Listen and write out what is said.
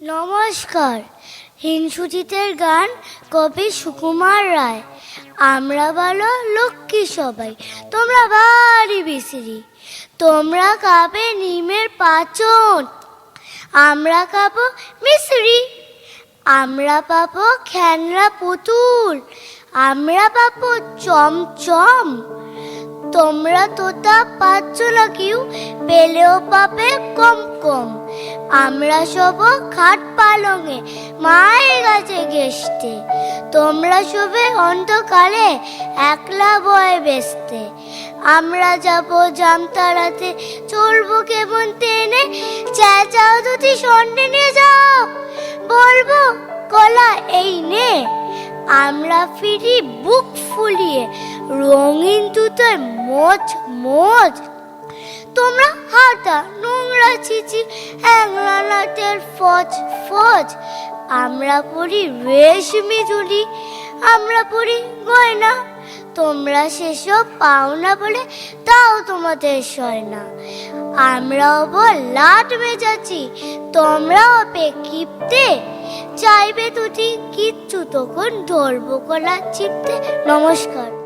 নমস্কার। হিংসুজিতের গান কবি সুকুমার রায়। আমরা বলো লক্ষ্মী সবাই, তোমরা বাড়ি বিসিরি তোমরা খাবে নিমের পাচন, আমরা খাব মিশ্রি। আমরা পাবো খেলনা পুতুল, আমরা পাবো চমচম। তোমরা তোতা পাচ্ছ না কেউ, পেলেও পাবে কম আমরা সব খাট পালঙে, মায়ের কাছে ঘেসতে তোমরা সবে অন্ধকালে একলা বয়ে বেসতে। আমরা যাব জামতারাতে, চলবো কেমন টেনে চেঁচাও দুটি সন্ডে নিয়ে যাও। বলব, কলা, এই নে। আমরা ফিরি বুক ফুলিয়ে, রঙিন তুতোয় মোচ মোচ তোমরা হাতা চিচি হ্যাংলা ফজ ফজ। আমরা পড়ি রেশমি চুড়ি আমরা পড়ি গয়না। তোমরা সেসব পাও না বলে তাও তোমাদের সয় না আমরাও বল লাট বেজাচ্ছি, তোমরাও পে কিপতে চাইবে তুটি কিচ্ছু তখন ধরবো কলা চিপতে। নমস্কার।